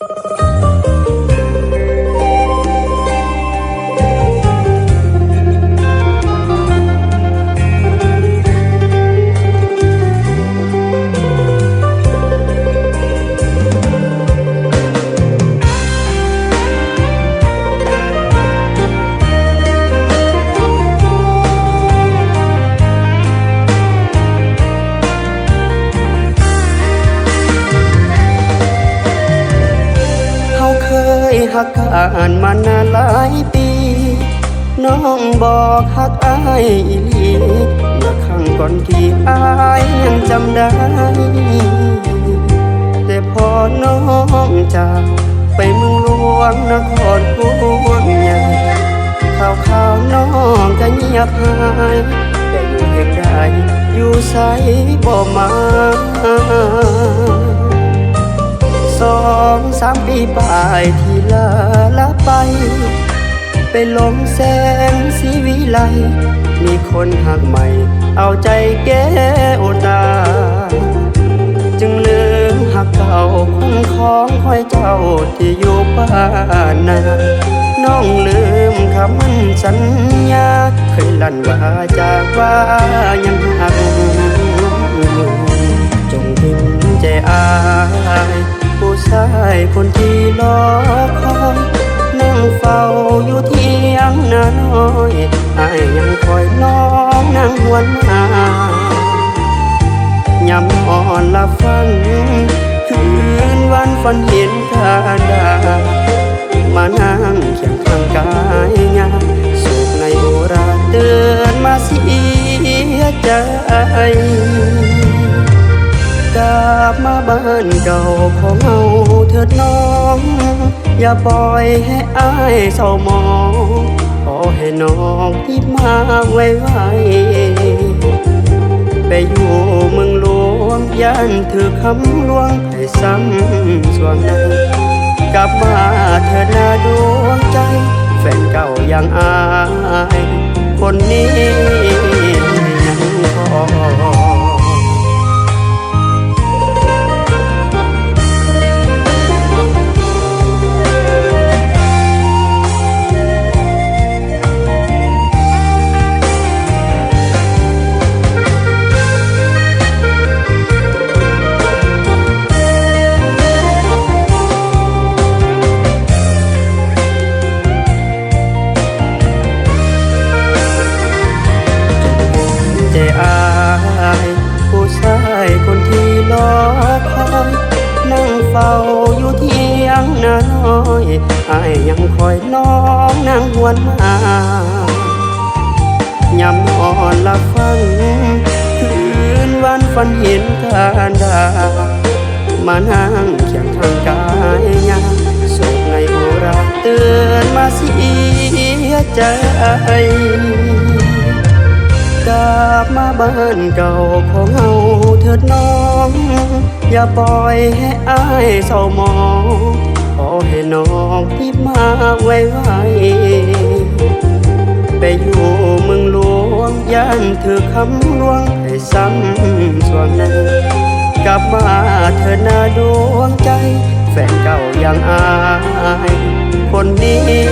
you. หักกันมานานหลายปี น้องบอกหักอายอีหลีเมื่อครั้งก่อนที่อายยังจำได้ แต่พอน้องจากไปเมืองหลวงนครกรุงใหญ่ข่าวข่าวน้องก็เงียบหายแต่อยู่แห่งใดอยู่ใสบ่มา สองสามปีปลายที่ลาละไป ไปลงแสงสีวิไล มีคนหักใหม่ เอาใจแก้วตา จึงลืมหักเก่าคงของคอยเจ้าที่อยู่บ้านนาน้องลืมคำมันสัญญา เคยลั่นว่าจากว่ายังหัก คนที่รอคอยนั่งเฝ้าอยู่เที่ยงนาน้อยอายยังคอยน้องนั่งหวนมายำอ่อนละฟังคืนวันฝันเห็นทาดา มานั่งเคียงข้างกา กลับมาบ้านเก่าของเฮาเถิดน้อง อย่าปล่อยให้อายเศร้าหมอง ขอให้น้องที่มาไวไวๆไปอยู่เมืองหลวงย่านถือคำลวงให้ซ้ำสวงในกลับมาเถิดนาดวงใจ แฟนเก่ายังอาย อยอายยังคอยน้องนั่งหวนมายำนอนละฟัง คืนวันฝันเห็นทานดา มานั่งเคียงข้างกายงามสุขในโอราเตือนมาเสียใจกลับมาบ้านเก่าของเฮาเถิดน้อง อย่าปล่อยให้อายเศร้าหมอง ขอให้น้องที่มาไวไวไปอยู่เมืองหลวงย่านถือคำลวงให้ซ้ำส่วงในกลับมาเธอหน้าดวงใจ แฟนเก่ายังอาย คนนี้